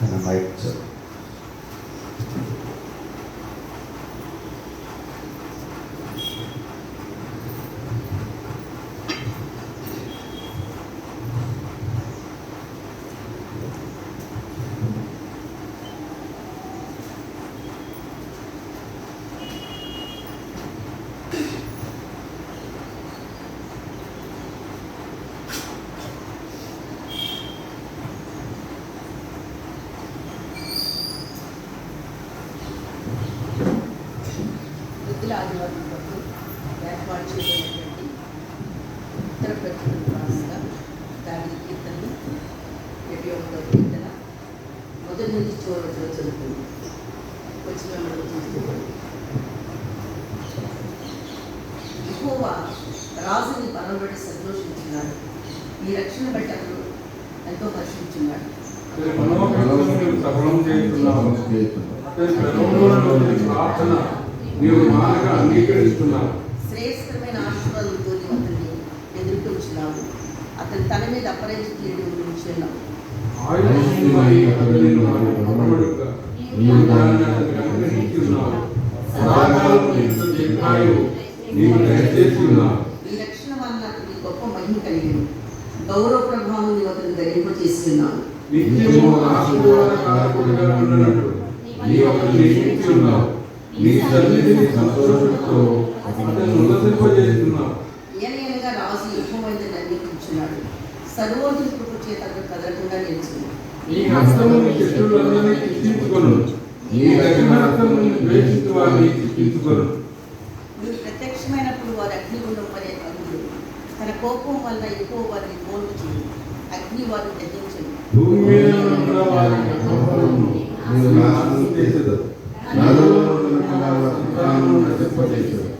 南海子。ఆదివారం ఏర్పాటు చేయబడినటువంటి ఉత్తర ప్రకటన రాసిన దాని కీర్తనలు ఇరవై ఒకటో కీర్తన మొదటి నుంచి చివరి చదువుతుంది చూస్తున్నాం ఎక్కువ రాజుని బలపడి సంతోషించున్నాడు ఈ రక్షణ బట్టి అతను ఎంతో హర్షించున్నాడు ప్రార్థన. నీవు మానక అంగీకరిస్తున్నావు శ్రేయస్కరమైన ఆశీర్వాదంతో అతన్ని ఎదుర్కొంచున్నావు అతని తన మీద అపరించి కీడు ఉంచున్నావు ఈ రక్షణ వలన అతనికి గొప్ప మహిమ కలిగింది. గౌరవ ప్రభావం నీవు అతను ధరింప చేస్తున్నావు నిత్యము ఆశీర్వాదకారకుడిగా ఉండనట్టు నీవు అతన్ని నియమించి ఉన్నావు నీ సంతోషంతో అతను ఉల్లసింపజేస్తున్నావు ఏనైనగా రాజు ఎక్కువైంది అంగీకరించున్నాడు సర్వోజుల కృప చేత కదలకుండా నిలిచింది నీ హస్తము నీ శత్రువులందరినీ చిక్కించుకొను నీ దక్షిణ హస్తము నీ ద్వేషించు వారిని చిక్కించుకొను నువ్వు ప్రత్యక్షమైనప్పుడు వారి అగ్నిగుండం వరే అగ్నులు తన కోపం వల్ల ఎక్కువ వారిని చేయి అగ్ని వారిని తగ్గించను భూమి మీద ఉన్న నలుగురు నశింపజేసేదు